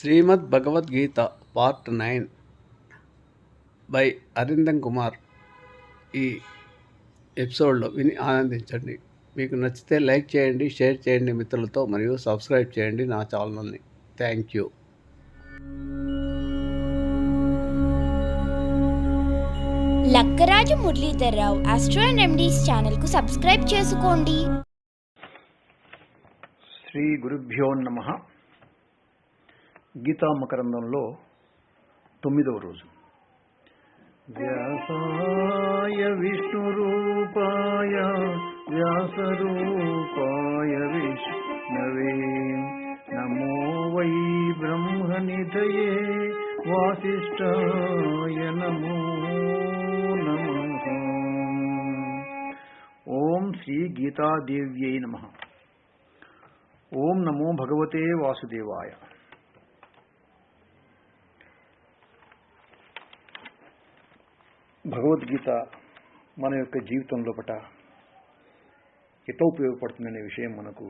Shrimad Bhagavad Gita part nine by Arindam Kumar ఈ ఎపిసోడ్లో విని ఆనందించండి. మీకు నచ్చితే లైక్ చేయండి షేర్ చేయండి మిత్రులతో మరియు సబ్స్క్రైబ్ చేయండి నా ఛానల్ని. Thank you. Lakkaraju Muralidhar Rao astro and remedies ఛానల్కు సబ్స్క్రైబ్ చేసుకోండి. శ్రీ గురుభ్యో నమ. గీతా మకరందంలో తొమ్మిదవ రోజు. వ్యాసాయ విష్ణు విష్ణురూపాయ వ్యాసరూపాయ విష్ణవే. నమో వై బ్రహ్మనిధయే వాసిష్ఠాయ నమో నమ. ఓం శ్రీ గీతాదేవ్యై నమ. ఓం నమో భగవతే వాసుదేవాయ. భగవద్గీత మన యొక్క జీవితం లోపట ఎంత ఉపయోగపడుతుందనే విషయం మనకు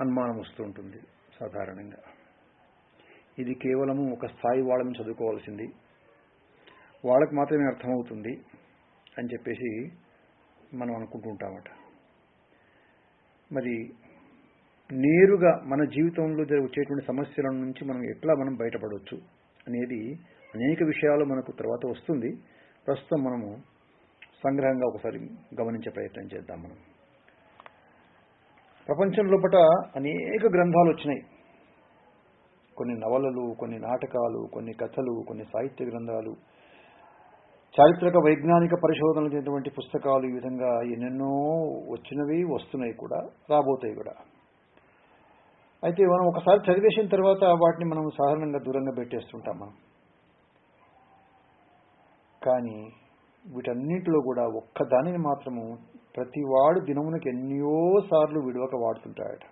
అనుమానం వస్తూ ఉంటుంది సాధారణంగా. ఇది కేవలము ఒక స్థాయి వాళ్ళని చదువుకోవాల్సింది. వాళ్ళకి మాత్రమే అర్థమవుతుంది అని చెప్పేసి మనం అనుకుంటుంటామట. మరి నేరుగా మన జీవితంలో వచ్చేటువంటి సమస్యల నుంచి మనం ఎట్లా మనం బయటపడవచ్చు అనేది అనేక విషయాలు మనకు తర్వాత వస్తుంది. ప్రస్తుతం మనము సంగ్రహంగా ఒకసారి గమనించే ప్రయత్నం చేద్దాం మనం. ప్రపంచం లోపల అనేక గ్రంథాలు వచ్చినాయి. కొన్ని నవలలు కొన్ని నాటకాలు కొన్ని కథలు కొన్ని సాహిత్య గ్రంథాలు చారిత్రక వైజ్ఞానిక పరిశోధనలు చేసినటువంటి పుస్తకాలు ఈ విధంగా ఎన్నెన్నో వచ్చినవి వస్తున్నాయి కూడా రాబోతాయి కూడా. అయితే మనం ఒకసారి చదివేసిన తర్వాత వాటిని మనం సాధారణంగా దూరంగా పెట్టేస్తుంటాం మనం. కానీ వీటన్నిటిలో కూడా ఒక్క దానిని మాత్రము ప్రతివాడు దినమునకు ఎన్నో సార్లు విడవక వాడుతుంటాడట.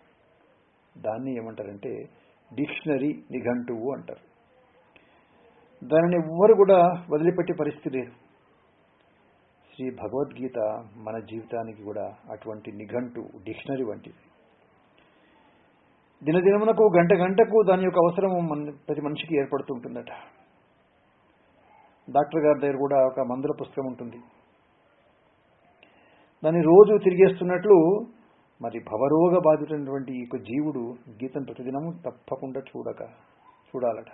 దాన్ని ఏమంటారంటే డిక్షనరీ నిఘంటువు అంటారు. దానిని ఎవ్వరు కూడా వదిలిపెట్టే పరిస్థితి లేదు. శ్రీ భగవద్గీత మన జీవితానికి కూడా అటువంటి నిఘంటు డిక్షనరీ వంటిది. దినదినమునకు గంట గంటకు దాని యొక్క అవసరం మన ప్రతి మనిషికి ఏర్పడుతుంటుందట డాక్టర్ గారి దగ్గర కూడా ఒక మందుల పుస్తకం ఉంటుంది. దాన్ని రోజు తిరిగేస్తున్నట్లు మరి భవరోగ బాధితున్నటువంటి ఈ యొక్క జీవుడు గీతను ప్రతిదినము తప్పకుండా చూడక చూడాలట.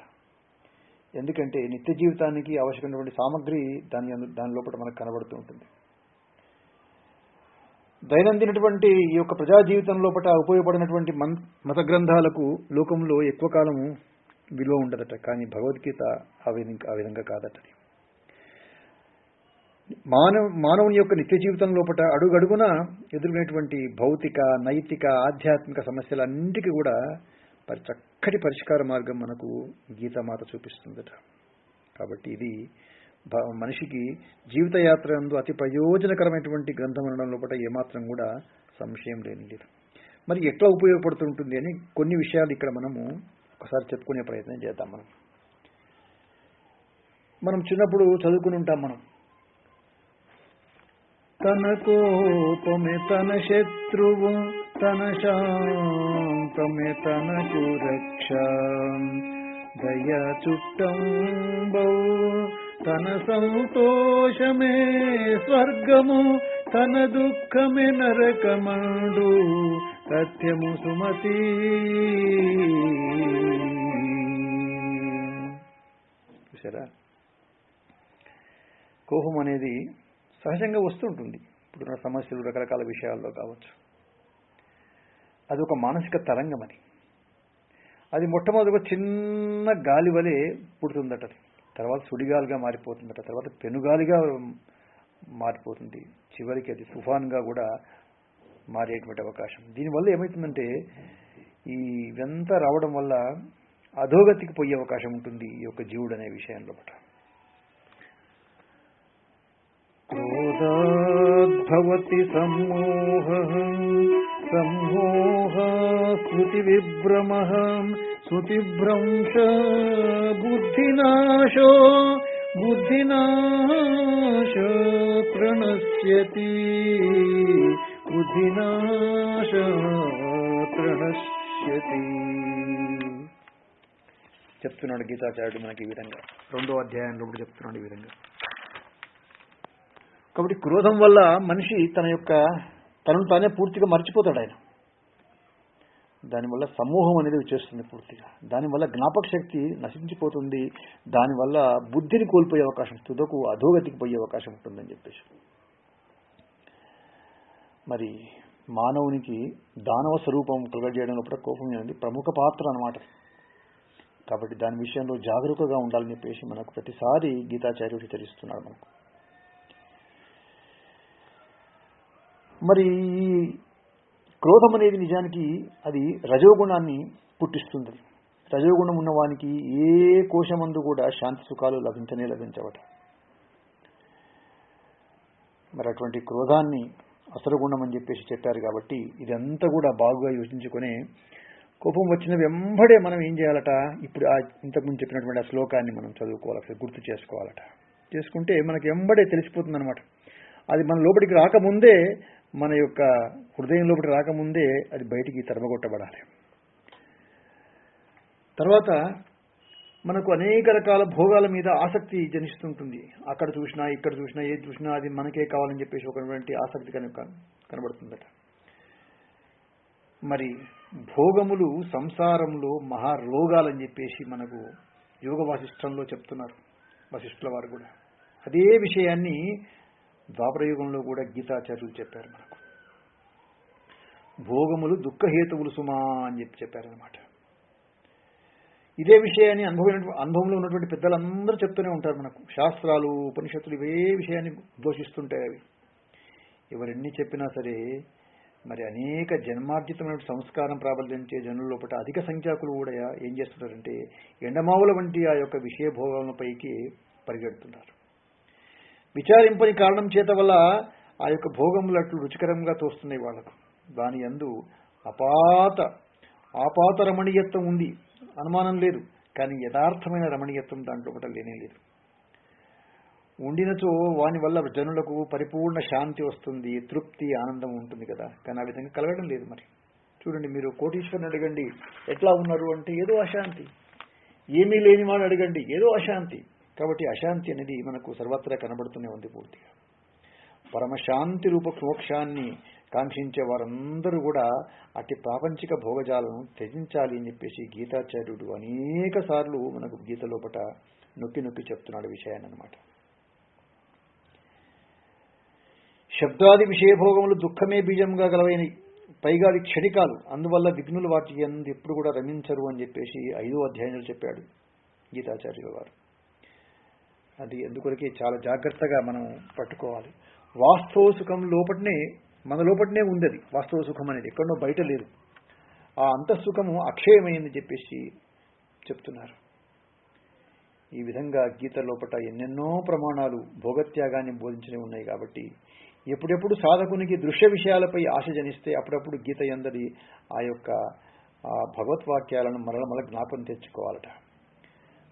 ఎందుకంటే నిత్య జీవితానికి అవసరమైనటువంటి సామగ్రి దాని దాని లోపల మనకు కనబడుతూ ఉంటుంది. దైనందినటువంటి ఈ యొక్క ప్రజా జీవితం లోపల ఉపయోగపడినటువంటి మత గ్రంథాలకు లోకంలో ఎక్కువ కాలము విలువ ఉండదట. కానీ భగవద్గీత ఆ విధంగా ఆ విధంగా కాదట మానవ మానవుని యొక్క నిత్య జీవితం లోపల అడుగడుగున ఎదుర్కొనేటువంటి భౌతిక నైతిక ఆధ్యాత్మిక సమస్యలన్నిటికీ కూడా పరి చక్కటి పరిష్కార మార్గం మనకు గీతమాత చూపిస్తుందట. కాబట్టి ఇది భ- మనిషికి జీవిత యాత్ర అతి ప్రయోజనకరమైనటువంటి గ్రంథం అనడం లోపల ఏమాత్రం కూడా సంశయం లేని లేదు మరి ఎట్లా ఉపయోగపడుతుంటుంది అని కొన్ని విషయాలు ఇక్కడ మనము ఒకసారి చెప్పుకునే ప్రయత్నం చేద్దాం మనం. మనం చిన్నప్పుడు చదువుకుని ఉంటాం మనం. తన కోపమే తన శత్రువు తన శాంతమే తనకు రక్ష దయా చుట్టంబౌ తన సంతోషమే స్వర్గము తన దుఃఖమే నరకమండు సత్యము సుమతి. చూసారా కోపం అనేది సహజంగా వస్తుంటుంది. ఇప్పుడున్న సమస్యలు రకరకాల విషయాల్లో కావచ్చు. అది ఒక మానసిక తరంగం అని అది మొట్టమొదటి ఒక చిన్న గాలి వలె పుడుతుందట తర్వాత సుడిగాలిగా మారిపోతుందట. తర్వాత పెనుగాలిగా మారిపోతుంది. చివరికి అది తుఫాన్గా కూడా మారేటువంటి అవకాశం. దీనివల్ల ఏమవుతుందంటే ఈ ఇదంతా రావడం వల్ల అధోగతికి పోయే అవకాశం ఉంటుంది ఈ యొక్క జీవుడు అనే విషయంలో పట క్రోధాద్భవతి సమ్మోహ. సమ్మోహ స్మృతి విభ్రమ స్మృతిభ్రంశ బుద్ధినాశో. బుద్ధినాశ ప్రణశ్యతి. బుద్ధినాశ ప్రణశ్యతి. చెప్తున్నాడు గీతాచార్యుడు మనకి ఈ విధంగా. రెండో అధ్యాయంలో కూడా చెప్తున్నాడు ఈ విధంగా. కాబట్టి క్రోధం వల్ల మనిషి తన యొక్క తనను తానే పూర్తిగా మర్చిపోతాడు ఆయన. దానివల్ల సమూహం అనేది వచ్చేస్తుంది పూర్తిగా. దానివల్ల జ్ఞాపక శక్తి నశించిపోతుంది. దానివల్ల బుద్ధిని కోల్పోయే అవకాశం తుదకు అధోగతికి పోయే అవకాశం ఉంటుందని చెప్పేసి. మరి మానవునికి దానవ స్వరూపం కలగజేయడంలో కూడా కోపం అనేది ప్రముఖ పాత్ర అన్నమాట. కాబట్టి దాని విషయంలో జాగరూకగా ఉండాలని చెప్పేసి మనకు ప్రతిసారి గీతాచార్యుడు హెచ్చరిస్తున్నాడు మనకు. మరి ఈ క్రోధం అనేది నిజానికి అది రజోగుణాన్ని పుట్టిస్తుంది. రజోగుణం ఉన్నవానికి ఏ కోశమందు కూడా శాంతి సుఖాలు లభించనే లభించవట. మరి అటువంటి క్రోధాన్ని అసలుగుణం అని చెప్పేసి చెప్పారు కాబట్టి ఇదంతా కూడా బాగుగా యోచించుకొని కోపం వచ్చిన వెంబడే మనం ఏం చేయాలట? ఇప్పుడు ఆ ఇంతకుముందు చెప్పినటువంటి ఆ శ్లోకాన్ని మనం చదువుకోవాలి గుర్తు చేసుకోవాలట. చేసుకుంటే మనకి వెంబడే తెలిసిపోతుంది అనమాట అది మన లోపలికి రాకముందే మన యొక్క హృదయం లోపలికి రాకముందే అది బయటికి తరమగొట్టబడాలి. తర్వాత మనకు అనేక రకాల భోగాల మీద ఆసక్తి జనిస్తుంటుంది. అక్కడ చూసినా ఇక్కడ చూసినా ఏది చూసినా అది మనకే కావాలని చెప్పేసి ఒకటువంటి ఆసక్తి కనుక కనబడుతుందట. మరి భోగములు సంసారంలో మహారోగాలని చెప్పేసి మనకు యోగ వాసిష్టంలో చెప్తున్నారు వశిష్ఠుల వారు కూడా. అదే విషయాన్ని ద్వాపరయుగంలో కూడా గీతాచార్యులు చెప్పారు మనకు. భోగములు దుఃఖహేతువులు సుమా అని చెప్పి చెప్పారనమాట ఇదే విషయాన్ని అనుభవం అనుభవంలో ఉన్నటువంటి పెద్దలందరూ చెప్తూనే ఉంటారు మనకు. శాస్త్రాలు ఉపనిషత్తులు ఇవే విషయాన్ని దోషిస్తుంటాయి అవి. ఎవరెన్ని చెప్పినా సరే మరి అనేక జన్మార్జితమైన సంస్కారం ప్రాబల్యించే జనుల లోపల అధిక సంఖ్యాకులు కూడా ఏం చేస్తున్నారంటే ఎండమావుల వంటి ఆ యొక్క విషయ భోగాలపైకి పరిగెడుతున్నారు. విచారింపని కారణం చేత వల్ల ఆ యొక్క భోగములు అట్లు రుచికరంగా తోస్తున్నాయి వాళ్ళకు. దాని యందు అపాత ఆపాత రమణీయత్వం ఉంది. అనుమానం లేదు. కానీ యథార్థమైన రమణీయత్వం దాంట్లో కూడా లేనే లేదు. ఉండినచో వాని వల్ల జనులకు పరిపూర్ణ శాంతి వస్తుంది తృప్తి ఆనందం ఉంటుంది కదా. కానీ ఆ విధంగా కలగడం లేదు మరి. చూడండి మీరు కోటీశ్వరుని అడగండి ఎట్లా ఉన్నారు అంటే ఏదో అశాంతి. ఏమీ లేని వాడు అడగండి ఏదో అశాంతి. కాబట్టి అశాంతి అనేది మనకు సర్వత్రా కనబడుతూనే ఉంది పూర్తిగా. పరమశాంతి రూప మోక్షాన్ని కాంక్షించే వారందరూ కూడా అట్టి ప్రాపంచిక భోగజాలను త్యజించాలి అని చెప్పేసి గీతాచార్యుడు అనేక సార్లు మనకు గీత లోపట నొక్కి నొక్కి చెప్తున్నాడు విషయాన్ని అనమాట శబ్దాది విషయభోగములు దుఃఖమే బీజంగా గలవైనవి. పైగా అవి క్షణికాలు. అందువల్ల విఘ్నులు వాటి ఎందు ఎప్పుడు కూడా రమించరు అని చెప్పేసి ఐదో అధ్యాయంలో చెప్పాడు గీతాచార్యుల వారు. అది ఎందుకొరకే చాలా జాగ్రత్తగా మనం పట్టుకోవాలి. వాస్తవ సుఖం లోపటనే మన లోపటనే ఉంది అది వాస్తవ సుఖం అనేది. ఎక్కడో బయట లేదు. ఆ అంతఃసుఖము అక్షయమైందని చెప్పేసి చెప్తున్నారు. ఈ విధంగా గీత లోపట ఎన్నెన్నో ప్రమాణాలు భోగత్యాగాన్ని బోధించనే ఉన్నాయి కాబట్టి ఎప్పుడెప్పుడు సాధకునికి దృశ్య విషయాలపై ఆశ జనిస్తే అప్పుడప్పుడు గీత ఎందరి ఆ యొక్క ఆ భగవద్వాక్యాలను మరల మరల జ్ఞాపం తెచ్చుకోవాలట.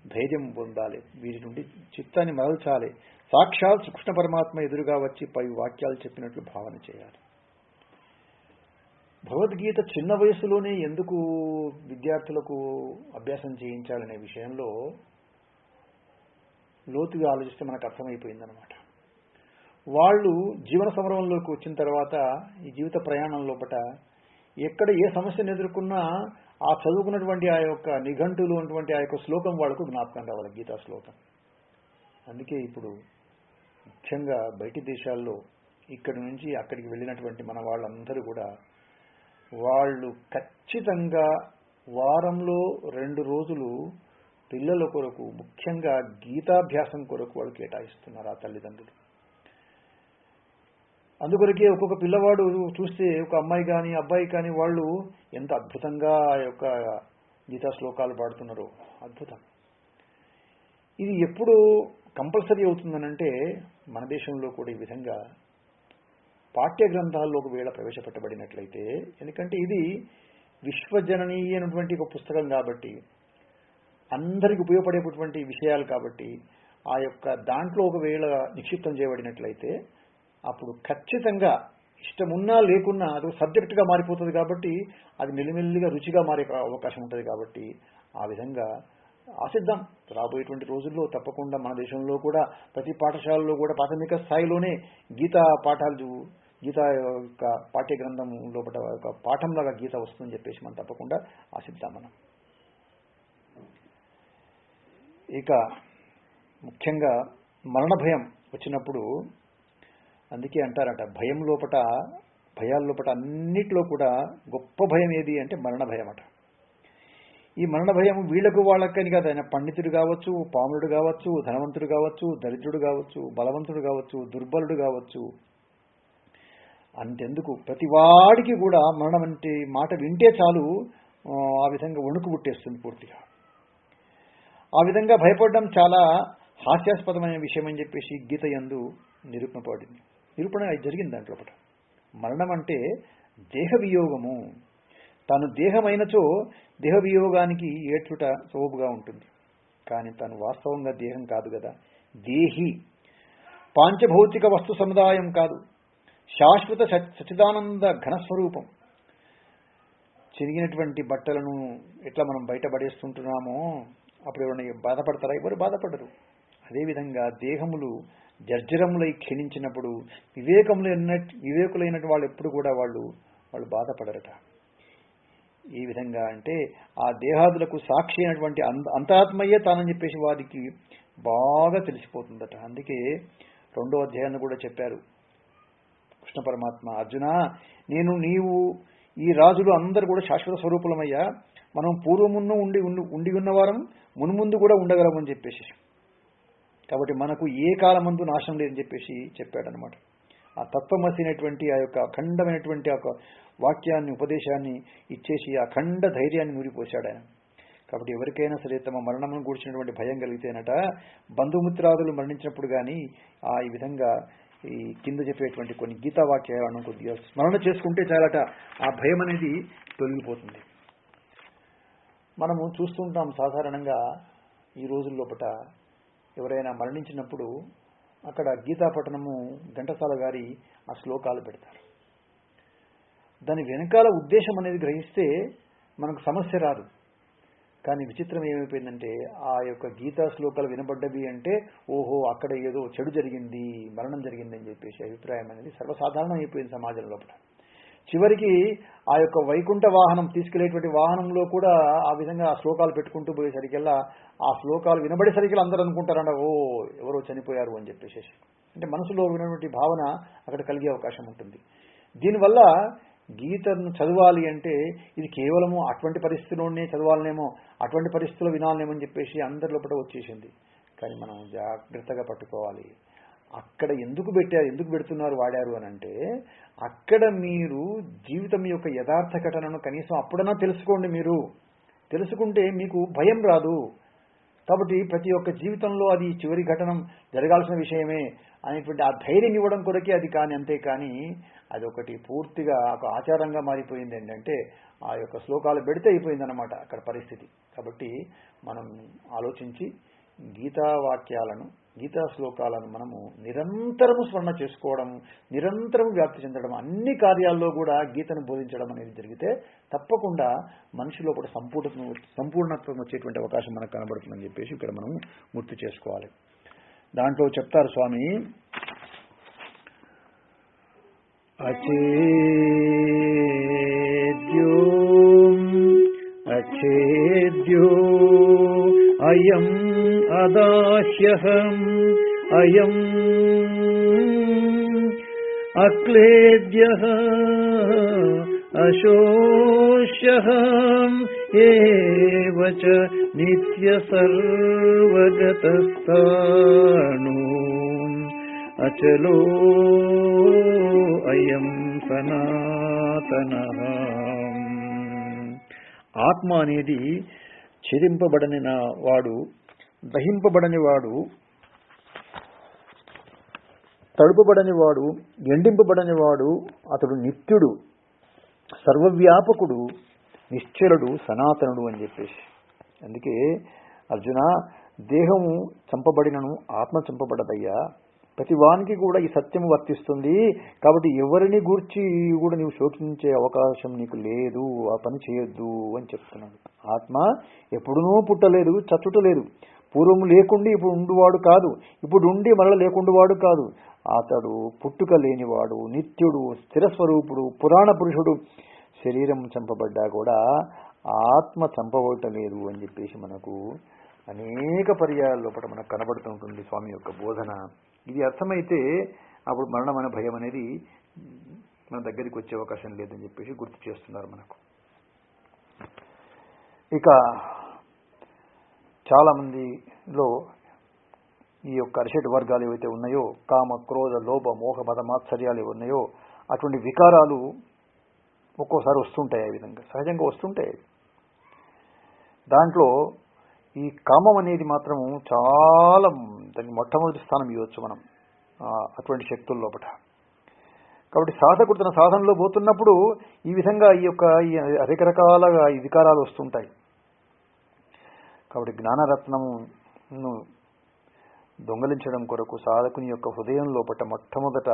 ధైర్యం పొందాలి. వీటి నుండి చిత్తాన్ని మరల్చాలి. సాక్షాత్ శ్రీకృష్ణ పరమాత్మ ఎదురుగా వచ్చి పై వాక్యాలు చెప్పినట్లు భావన చేయాలి. భగవద్గీత చిన్న వయసులోనే ఎందుకు విద్యార్థులకు అభ్యాసం చేయించాలనే విషయంలో లోతుగా ఆలోచిస్తే మనకు అర్థమైపోయిందనమాట వాళ్ళు జీవన సమరంలోకి వచ్చిన తర్వాత ఈ జీవిత ప్రయాణం లోపల ఎక్కడ ఏ సమస్యను ఎదుర్కొన్నా ఆ చదువుకున్నటువంటి ఆ యొక్క నిఘంటులు ఉన్నటువంటి ఆ యొక్క శ్లోకం వాళ్ళకు జ్ఞాపకం రావాలి గీతా శ్లోకం. అందుకే ఇప్పుడు ముఖ్యంగా బయటి దేశాల్లో ఇక్కడి నుంచి అక్కడికి వెళ్ళినటువంటి మన వాళ్ళందరూ కూడా వాళ్ళు ఖచ్చితంగా వారంలో రెండు రోజులు పిల్లల కొరకు ముఖ్యంగా గీతాభ్యాసం కొరకు వాళ్ళు కేటాయిస్తున్నారు ఆ తల్లిదండ్రులు. అందుకొరకే ఒక్కొక్క పిల్లవాడు చూస్తే ఒక అమ్మాయి కానీ అబ్బాయి కానీ వాళ్ళు ఎంత అద్భుతంగా ఆ యొక్క గీతా శ్లోకాలు పాడుతున్నారో అద్భుతం. ఇది ఎప్పుడు కంపల్సరీ అవుతుందనంటే మన దేశంలో కూడా ఈ విధంగా పాఠ్య గ్రంథాల్లో ఒకవేళ ప్రవేశపెట్టబడినట్లయితే ఎందుకంటే ఇది విశ్వజననీ అయినటువంటి ఒక పుస్తకం కాబట్టి అందరికి ఉపయోగపడేటటువంటి విషయాలు కాబట్టి ఆ యొక్క దాంట్లో ఒకవేళ నిక్షిప్తం చేయబడినట్లయితే అప్పుడు ఖచ్చితంగా ఇష్టమున్నా లేకున్నా అది సబ్జెక్టుగా మారిపోతుంది కాబట్టి అది మెల్లిమెల్లిగా రుచిగా మారే అవకాశం ఉంటుంది కాబట్టి ఆ విధంగా ఆశిద్దాం. రాబోయేటువంటి రోజుల్లో తప్పకుండా మన దేశంలో కూడా ప్రతి పాఠశాలలో కూడా ప్రాథమిక స్థాయిలోనే గీతా పాఠాలు గీత యొక్క పాఠ్య గ్రంథం లోపల ఒక పాఠంలాగా గీత వస్తుందని చెప్పేసి మనం తప్పకుండా ఆశిద్దాం మనం ఇక ముఖ్యంగా మరణ భయం వచ్చినప్పుడు అందుకే అంటారట భయం లోపట భయాల లోపట అన్నిట్లో కూడా గొప్ప భయం ఏది అంటే మరణ భయం అట ఈ మరణ భయం వీళ్ళకు వాళ్ళకని కాదు ఆయన పండితుడు కావచ్చు పాముడు కావచ్చు ధనవంతుడు కావచ్చు దరిద్రుడు కావచ్చు బలవంతుడు కావచ్చు దుర్బలుడు కావచ్చు అంతెందుకు. ప్రతి వాడికి కూడా మరణం అంటే మాట వింటే చాలు ఆ, విధంగా వణుకు పుట్టేస్తుంది పూర్తిగా. ఆ విధంగా భయపడడం చాలా హాస్యాస్పదమైన విషయం అని చెప్పేసి గీత యందు నిరూపణ పడింది నిరూపణ జరిగింది దాంట్లో మరణం అంటే దేహ వియోగము తాను దేహమైనచో దేహ వియోగానికి ఏడ్చుట సోబుగా ఉంటుంది. కానీ తను వాస్తవంగా దేహం కాదు కదా. దేహి. పాంచభౌతిక వస్తు సముదాయం కాదు. శాశ్వత సచిదానంద ఘనస్వరూపం. చిరిగినటువంటి బట్టలను ఎట్లా మనం బయట పడేస్తుంటున్నామో అప్పుడు ఎవరైనా బాధపడతారా? ఎవరు బాధపడరు. అదేవిధంగా దేహములు జర్జరములై క్షీణించినప్పుడు వివేకములైన వివేకులైన వాళ్ళు ఎప్పుడు కూడా వాళ్ళు వాళ్ళు బాధపడరట. ఈ విధంగా అంటే ఆ దేహాదులకు సాక్షి అయినటువంటి అంత అంతాత్మయ్యే తానని చెప్పేసి వారికి బాగా తెలిసిపోతుందట. అందుకే రెండో అధ్యాయాన్ని కూడా చెప్పారు. కృష్ణ పరమాత్మ అర్జున నేను నీవు ఈ రాజులు అందరూ కూడా శాశ్వత స్వరూపులమయ్యా. మనం పూర్వమున్న ఉండి ఉండి- ఉండి ఉన్నవారం మున్ముందు కూడా ఉండగలమని చెప్పేసి. కాబట్టి మనకు ఏ కాలమందు నాశనం లేదని చెప్పేసి చెప్పాడనమాట ఆ తత్వమసినటువంటి ఆ యొక్క అఖండమైనటువంటి ఆ యొక్క వాక్యాన్ని ఉపదేశాన్ని ఇచ్చేసి అఖండ ధైర్యాన్ని నూరిపోశాడు ఆయన. కాబట్టి ఎవరికైనా సరే తమ మరణమును కూర్చున్నటువంటి భయం కలిగితేనట బంధుమిత్రాదులు మరణించినప్పుడు కానీ ఆ ఈ విధంగా ఈ కింద చెప్పేటువంటి కొన్ని గీతా వాక్యాలను కొద్దిగా స్మరణ చేసుకుంటే చాలట ఆ భయం అనేది తొలగిపోతుంది. మనము చూస్తుంటాం సాధారణంగా ఈ రోజుల్లోపట ఎవరైనా మరణించినప్పుడు అక్కడ గీతా పఠనము ఘంటసాల గారి ఆ శ్లోకాలు పెడతారు. దాని వెనకాల ఉద్దేశం అనేది గ్రహిస్తే మనకు సమస్య రాదు. కానీ విచిత్రం ఏమైపోయిందంటే ఆ యొక్క గీతా శ్లోకాలు వినబడ్డవి అంటే ఓహో అక్కడ ఏదో చెడు జరిగింది మరణం జరిగింది అని చెప్పేసి అభిప్రాయం అనేది సర్వసాధారణం అయిపోయింది సమాజం లోపల. చివరికి ఆ యొక్క వైకుంఠ వాహనం తీసుకెళ్ళేటువంటి వాహనంలో కూడా ఆ విధంగా ఆ శ్లోకాలు పెట్టుకుంటూ పోయేసరికల్లా ఆ శ్లోకాలు వినబడేసరికి అందరూ అనుకుంటారంట ఓ ఎవరో చనిపోయారు అని చెప్పేసి అంటే మనసులో ఉన్నటువంటి భావన అక్కడ కలిగే అవకాశం ఉంటుంది. దీనివల్ల గీతను చదవాలి అంటే ఇది కేవలము అటువంటి పరిస్థితిలోనే చదవాలనేమో అటువంటి పరిస్థితులు వినాలనేమో అని చెప్పేసి అందరి లోపల వచ్చేసింది. కానీ మనం జాగ్రత్తగా పట్టుకోవాలి. అక్కడ ఎందుకు పెట్టారు ఎందుకు పెడుతున్నారు వాడారు అని అంటే అక్కడ మీరు జీవితం యొక్క యథార్థ ఘటనను కనీసం అప్పుడన్నా తెలుసుకోండి మీరు. తెలుసుకుంటే మీకు భయం రాదు. కాబట్టి ప్రతి ఒక్క జీవితంలో అది చివరి ఘటన జరగాల్సిన విషయమే. అనేటువంటి ఆ ధైర్యం ఇవ్వడం కొరకే అది కానీ అంతే కానీ అది ఒకటి పూర్తిగా ఒక ఆచారంగా మారిపోయింది ఏంటంటే ఆ యొక్క శ్లోకాలు పెడితే అయిపోయిందన్నమాట అక్కడ పరిస్థితి. కాబట్టి మనం ఆలోచించి గీతా వాక్యాలను గీతా శ్లోకాలను మనము నిరంతరము స్మరణ చేసుకోవడం నిరంతరం వ్యాప్తి చెందడం అన్ని కార్యాల్లో కూడా గీతను బోధించడం అనేది జరిగితే తప్పకుండా మనిషిలో కూడా సంపూర్ణ సంపూర్ణత్వం వచ్చేటువంటి అవకాశం మనకు కనబడుతుందని చెప్పేసి ఇక్కడ మనం గుర్తు చేసుకోవాలి. దాంట్లో చెప్తారు స్వామి. అచేద్యో అచేద్యో అయం అదాహ్యహం అయం అక్లేద్య అశోష్యహం ఏవ చ నిత్య సర్వగతస్థాణు అచలో అయం సనాతన ఆత్మ అనేది ఛేదింపబడని వాడు దహింపబడని వాడు తడుపబడని వాడు ఎండింపబడని వాడు అతడు నిత్యుడు సర్వవ్యాపకుడు నిశ్చలుడు సనాతనుడు అని చెప్పేసి. అందుకే అర్జున దేహము చంపబడినను ఆత్మ చంపబడదయ్యా. ప్రతి వానికి కూడా ఈ సత్యం వర్తిస్తుంది. కాబట్టి ఎవరిని గూర్చి కూడా నీవు శోకించే అవకాశం నీకు లేదు. ఆ పని చేయొద్దు అని చెప్తున్నాడు. ఆత్మ ఎప్పుడునూ పుట్టలేదు చచ్చుటలేదు. పూర్వం లేకుండా ఇప్పుడు ఉండువాడు కాదు. ఇప్పుడు ఉండి మరల లేకుండువాడు కాదు. అతడు పుట్టుక లేనివాడు నిత్యుడు స్థిరస్వరూపుడు పురాణ పురుషుడు. శరీరం చంపబడ్డా కూడా ఆత్మ చంపబడలేదు అని చెప్పేసి మనకు అనేక పర్యాల లోపల మనకు కనబడుతుంటుంది స్వామి యొక్క బోధన. ఇది అర్థమైతే అప్పుడు మరణం అనే భయం అనేది మన దగ్గరికి వచ్చే అవకాశం లేదని చెప్పేసి గుర్తు చేస్తున్నారు మనకు. ఇక చాలామందిలో ఈ యొక్క అరిషడ్ వర్గాలు ఏవైతే ఉన్నాయో కామ క్రోధ లోభ మోహ మత మాత్సర్యాలు ఏవి ఉన్నాయో అటువంటి వికారాలు ఒక్కోసారి వస్తుంటాయి ఆ విధంగా. సహజంగా వస్తుంటాయి దాంట్లో ఈ కామం అనేది మాత్రం చాలా దానికి మొట్టమొదటి స్థానం ఇవ్వచ్చు మనం అటువంటి శక్తుల లోపల కాబట్టి సాధకుడు తన సాధనలో పోతున్నప్పుడు ఈ విధంగా ఈ యొక్క ఈ అనేక రకాలుగా ఈ వికారాలు వస్తుంటాయి. కాబట్టి జ్ఞానరత్నమును దొంగలించడం కొరకు సాధకుని యొక్క హృదయం లోపల మొట్టమొదట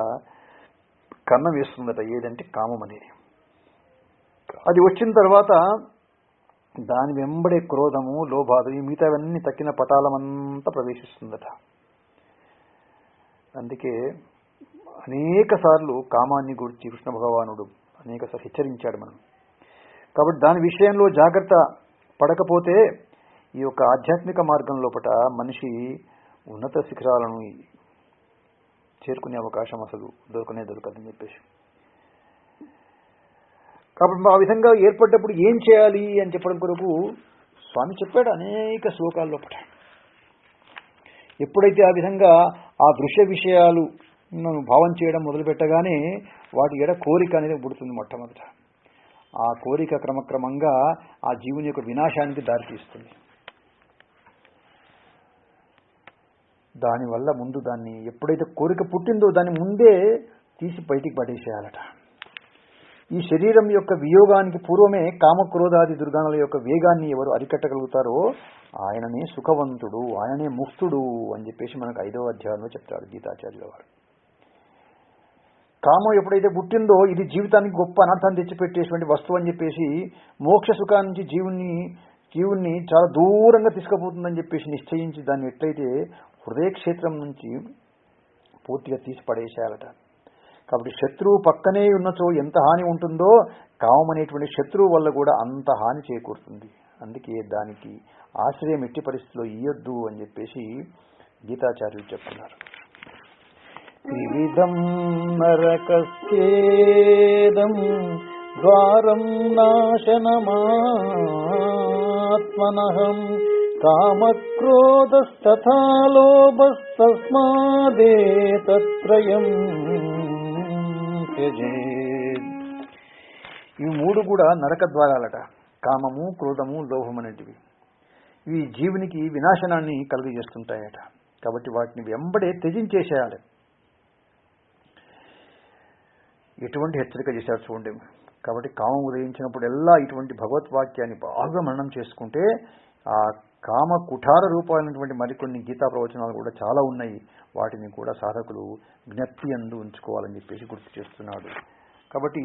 కన్నం వేస్తుందట ఏదంటే కామం అనేది. అది వచ్చిన తర్వాత దాని వెంబడే క్రోధము లోభాదు ఈ మిగతావన్నీ తక్కిన పటాలమంతా ప్రవేశిస్తుందట. అందుకే అనేక సార్లు కామాన్ని గురించి కృష్ణ భగవానుడు అనేక సార్లు హెచ్చరించాడు మనం. కాబట్టి దాని విషయంలో జాగ్రత్త పడకపోతే ఈ యొక్క ఆధ్యాత్మిక మార్గం లోపల మనిషి ఉన్నత శిఖరాలను చేరుకునే అవకాశం అసలు దొరకనే దొరకదని చెప్పేసి. కాబట్టి ఆ విధంగా ఏర్పడ్డప్పుడు ఏం చేయాలి అని చెప్పడం కొరకు స్వామి చెప్పాడు అనేక శ్లోకాల్లో ఒకట ఎప్పుడైతే ఆ విధంగా ఆ దృశ్య విషయాలు మనం భావం చేయడం మొదలుపెట్టగానే వాటి ఎడ కోరిక అనేది పుడుతుంది మొట్టమొదట. ఆ కోరిక క్రమక్రమంగా ఆ జీవుని యొక్క వినాశానికి దారితీస్తుంది దానివల్ల ముందు దాన్ని ఎప్పుడైతే కోరిక పుట్టిందో దాన్ని ముందే తీసి బయటికి పడేసేయాలట. ఈ శరీరం యొక్క వియోగానికి పూర్వమే కామక్రోధాది దుర్గాణాల యొక్క వేగాన్ని ఎవరు అరికట్టగలుగుతారో ఆయననే సుఖవంతుడు ఆయననే ముక్తుడు అని చెప్పేసి మనకు ఐదవ అధ్యాయంలో చెప్తారు గీతాచార్యుల వారు. కామం ఎప్పుడైతే పుట్టిందో ఇది జీవితానికి గొప్ప అనర్థాన్ని తెచ్చిపెట్టేటువంటి వస్తువు అని చెప్పేసి మోక్ష సుఖాన్ని నుంచి జీవుని జీవుణ్ణి చాలా దూరంగా తీసుకుపోతుందని చెప్పేసి నిశ్చయించి దాన్ని ఎట్లయితే హృదయ క్షేత్రం నుంచి పూర్తిగా తీసి పడేసేయాలట కాబట్టి శత్రువు పక్కనే ఉన్నచో ఎంత హాని ఉంటుందో కామం అనేటువంటి శత్రువు వల్ల కూడా అంత హాని చేకూరుతుంది. అందుకే దానికి ఆశ్రయం ఎట్టి పరిస్థితిలో ఇయ్యొద్దు అని చెప్పేసి గీతాచార్యులు చెప్తున్నారు. త్రివిధం నరకస్యేదం ద్వారం నాశనమాత్మనహం కామక్రోధస్తథా లోభస్తస్మాదేతత్రయం ఈ మూడు కూడా నరక ద్వారాలట. కామము క్రోధము లోభం అనేటివి. ఇవి జీవునికి వినాశనాన్ని కలుగజేస్తుంటాయట. కాబట్టి వాటిని వెంబడే త్యజించేసేయాలి. ఎటువంటి హెచ్చరిక చేశారు చూడండి. కాబట్టి కామం ఉదయించినప్పుడెల్లా ఇటువంటి భగవద్వాక్యాన్ని బాగా మననం చేసుకుంటే ఆ కామ కుఠార రూపాలైనటువంటి మరికొన్ని గీతా ప్రవచనాలు కూడా చాలా ఉన్నాయి. వాటిని కూడా సాధకులు జ్ఞప్తి అందు ఉంచుకోవాలని చెప్పేసి గుర్తు చేస్తున్నాడు. కాబట్టి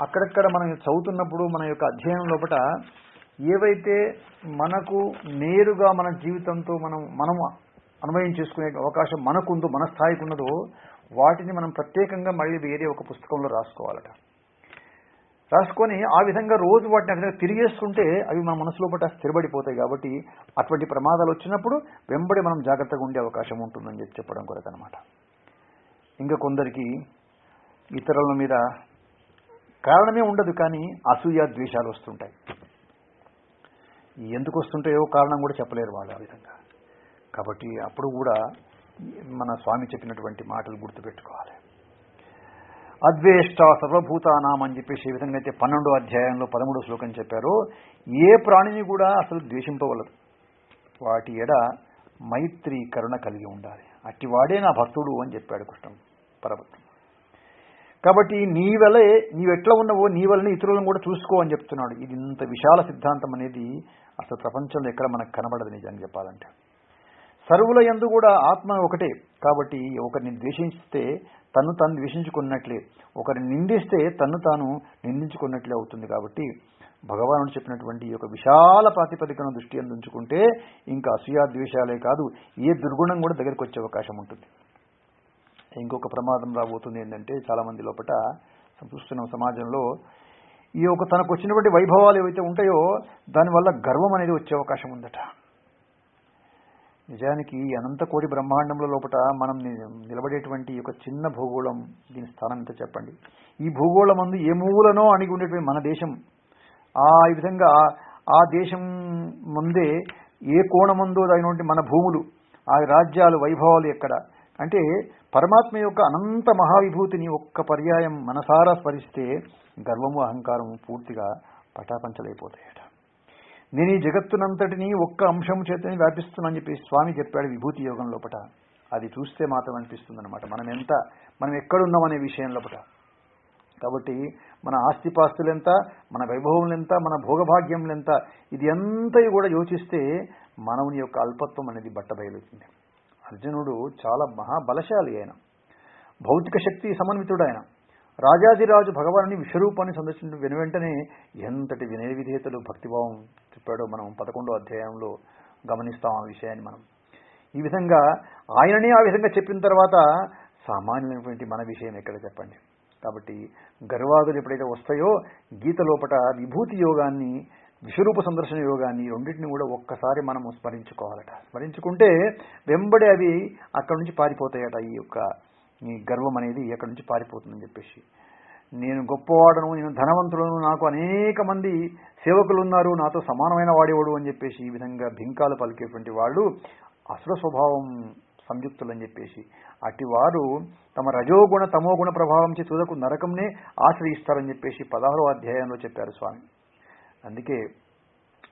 అక్కడక్కడ మనం చదువుతున్నప్పుడు మన యొక్క అధ్యయనం లోపల ఏవైతే మనకు నేరుగా మన జీవితంతో మనం మనం అన్వయం చేసుకునే అవకాశం మనకుందో మన స్థాయికి ఉన్నదో వాటిని మనం ప్రత్యేకంగా మళ్ళీ వేరే ఒక పుస్తకంలో రాసుకోవాలట. రాసుకొని ఆ విధంగా రోజు వాటిని అక్కడ తిరిగేస్తుంటే అవి మన మనసులో పట్ల స్థిరపడిపోతాయి కాబట్టి అటువంటి ప్రమాదాలు వచ్చినప్పుడు వెంబడి మనం జాగ్రత్తగా ఉండే అవకాశం ఉంటుందని చెప్పి చెప్పడం కొరకు అనమాట ఇంకా కొందరికి ఇతరుల మీద కారణమే ఉండదు కానీ అసూయ ద్వేషాలు వస్తుంటాయి. ఎందుకు వస్తుంటాయో కారణం కూడా చెప్పలేరు వాళ్ళు ఆ విధంగా. కాబట్టి అప్పుడు కూడా మన స్వామి చెప్పినటువంటి మాటలు గుర్తుపెట్టుకోవాలి. అద్వేష్ట సర్వభూతానామని చెప్పేసి ఈ విధంగా అయితే పన్నెండో అధ్యాయంలో పదమూడో శ్లోకం చెప్పారో. ఏ ప్రాణిని కూడా అసలు ద్వేషింపవలదు. వాటి ఎడ మైత్రి కరుణ కలిగి ఉండాలి. అట్టివాడే నా భక్తుడు అని చెప్పాడు కృష్ణం పరభక్తుడు కాబట్టి నీ వలే నీవెట్లా ఉన్నావో నీ వలనే ఇతరులను కూడా చూసుకో అని చెప్తున్నాడు. ఇది ఇంత విశాల సిద్ధాంతం అనేది అసలు ప్రపంచంలో ఎక్కడ మనకు కనబడదు నిజంగా చెప్పాలంటే. సర్వుల యందు కూడా ఆత్మ ఒకటే. కాబట్టి ఒకరిని ద్వేషిస్తే తను తాను ద్వేషించుకున్నట్లే. ఒకరిని నిందిస్తే తను తాను నిందించుకున్నట్లే అవుతుంది కాబట్టి భగవానుడు చెప్పినటువంటి ఈ యొక్క విశాల ప్రాతిపదికను దృష్టి అందించుకుంటే ఇంకా అసూయా ద్వేషాలే కాదు ఏ దుర్గుణం కూడా దగ్గరికి వచ్చే అవకాశం ఉంటుంది. ఇంకొక ప్రమాదం రాబోతుంది ఏంటంటే చాలామంది లోపల చూస్తున్నాం సమాజంలో ఈ యొక్క తనకు వచ్చినటువంటి వైభవాలు ఏవైతే ఉంటాయో దానివల్ల గర్వం అనేది వచ్చే అవకాశం ఉందట. నిజానికి ఈ అనంత కోటి బ్రహ్మాండంలో లోపల మనం ని- నిలబడేటువంటి ఒక చిన్న భూగోళం దీని స్థానం ఎంత చెప్పండి? ఈ భూగోళం అందు ఏ మూలనో అణిగి ఉండేటువంటి మన దేశం. ఆ ఈ విధంగా ఆ- దేశం ముందే ఏ కోణముందో అయినటువంటి మన భూములు ఆ రాజ్యాలు వైభవాలు ఎక్కడ? అంటే పరమాత్మ యొక్క అనంత మహావిభూతిని ఒక్క పర్యాయం మనసారా స్మరిస్తే గర్వము అహంకారము పూర్తిగా పటాపంచలైపోతాయి. నేను ఈ జగత్తునంతటిని ఒక్క అంశం చేతని వ్యాపిస్తున్నానని చెప్పి స్వామి చెప్పాడు విభూతి యోగం లోపట. అది చూస్తే మాత్రం అనిపిస్తుంది అనమాట మనం ఎంత మనం ఎక్కడున్నామనే విషయం లోపట. కాబట్టి మన ఆస్తిపాస్తులు ఎంత మన వైభవం ఎంత మన భోగభాగ్యములు ఎంత ఇది ఎంత కూడా యోచిస్తే మనవుని యొక్క అల్పత్వం అనేది బట్టబయలుతుంది. అర్జునుడు చాలా మహాబలశాలి ఆయన. భౌతిక శక్తి సమన్వితుడు ఆయన రాజాదిరాజు భగవానుని విశ్వరూపాన్ని సందర్శించిన వెను వెంటనే ఎంతటి వినయ విధేయతలు భక్తిభావం చెప్పాడో మనం పదకొండో అధ్యాయంలో గమనిస్తాం ఆ విషయాన్ని మనం. ఈ విధంగా ఆయననే ఆ విధంగా చెప్పిన తర్వాత సామాన్యమైనటువంటి మన విషయం ఎక్కడ చెప్పండి? కాబట్టి గర్వాదులు ఎప్పుడైతే వస్తాయో గీత లోపట విభూతి యోగాన్ని విశ్వరూప సందర్శన యోగాన్ని రెండింటిని కూడా ఒక్కసారి మనము స్మరించుకోవాలట. స్మరించుకుంటే వెంబడి అవి అక్కడి నుంచి పారిపోతాయట ఈ యొక్క నీ గర్వం అనేది ఎక్కడి నుంచి పారిపోతుందని చెప్పేసి. నేను గొప్పవాడను నేను ధనవంతులను నాకు అనేక మంది సేవకులు ఉన్నారు నాతో సమానమైన వాడేవాడు అని చెప్పేసి ఈ విధంగా భింకాలు పలికేటువంటి వాళ్ళు అసుర స్వభావం సంయుక్తులని చెప్పేసి. అట్టి వారు తమ రజోగుణ తమోగుణ ప్రభావం చే తుదకు నరకంనే ఆశ్రయిస్తారని చెప్పేసి పదహారో అధ్యాయంలో చెప్పారు స్వామి. అందుకే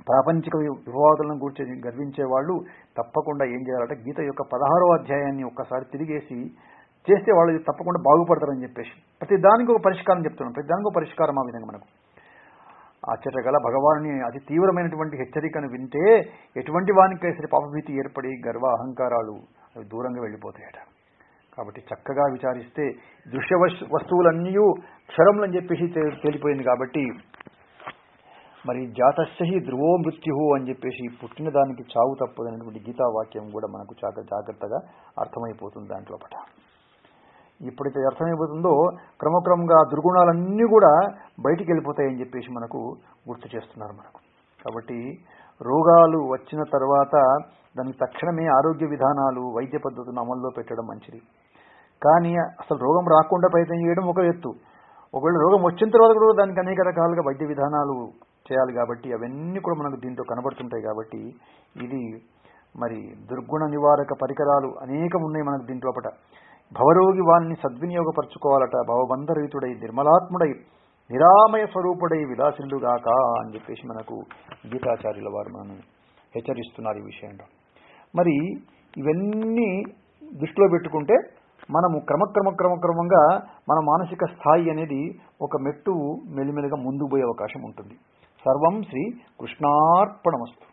ప్రాపంచిక వివాదాలను గురించి గర్వించే వాళ్ళు తప్పకుండా ఏం చేయాలంటే గీత యొక్క పదహారో అధ్యాయాన్ని ఒక్కసారి తిరిగేసి చేస్తే వాళ్ళు తప్పకుండా బాగుపడతారని చెప్పేసి. ప్రతి దానికి ఒక పరిష్కారం చెప్తున్నాం. ప్రతి దానికి ఒక పరిష్కారం ఆ విధంగా మనకు. ఆశ్చర్యగల భగవానుని అతి తీవ్రమైనటువంటి హెచ్చరికను వింటే ఎటువంటి వానికై సరే పాపభీతి ఏర్పడి గర్వ అహంకారాలు అవి దూరంగా వెళ్ళిపోతాయట. కాబట్టి చక్కగా విచారిస్తే దృశ్య వస్తు వస్తువులన్నీ క్షరములని చెప్పేసి తేలిపోయింది కాబట్టి మరి జాతస్య ధ్రువో మృత్యు అని చెప్పేసి పుట్టిన దానికి చావు తప్పదనేటువంటి గీతా వాక్యం కూడా మనకు జాగ్ర జాగ్రత్తగా అర్థమైపోతుంది దాంట్లో పట. ఎప్పుడైతే అర్థమైపోతుందో క్రమక్రమంగా దుర్గుణాలన్నీ కూడా బయటికి వెళ్ళిపోతాయని చెప్పేసి మనకు గుర్తు చేస్తున్నారు మనకు. కాబట్టి రోగాలు వచ్చిన తర్వాత దానికి తక్షణమే ఆరోగ్య విధానాలు వైద్య పద్ధతులను అమల్లో పెట్టడం మంచిది. కానీ అసలు రోగం రాకుండా ప్రయత్నం చేయడం ఒక ఎత్తు. ఒకవేళ రోగం వచ్చిన తర్వాత కూడా దానికి అనేక రకాలుగా వైద్య విధానాలు చేయాలి కాబట్టి అవన్నీ కూడా మనకు దీంట్లో కనబడుతుంటాయి కాబట్టి ఇది మరి దుర్గుణ నివారక పరికరాలు అనేకం ఉన్నాయి మనకు దీంట్లోపట. భవరోగి వాణ్ణి సద్వినియోగపరచుకోవాలట భవబంధరహితుడై నిర్మలాత్ముడై నిరామయ స్వరూపుడై విలాసిల్లుగాక అని చెప్పేసి మనకు గీతాచార్యుల వారు మనం హెచ్చరిస్తున్నారు ఈ విషయంలో. మరి ఇవన్నీ దృష్టిలో పెట్టుకుంటే మనము క్రమక్రమ క్రమక్రమంగా మన మానసిక స్థాయి అనేది ఒక మెట్టు మెల్లిమెల్లిగా ముందుకు పోయే అవకాశం ఉంటుంది. సర్వం శ్రీ కృష్ణార్పణమస్తు.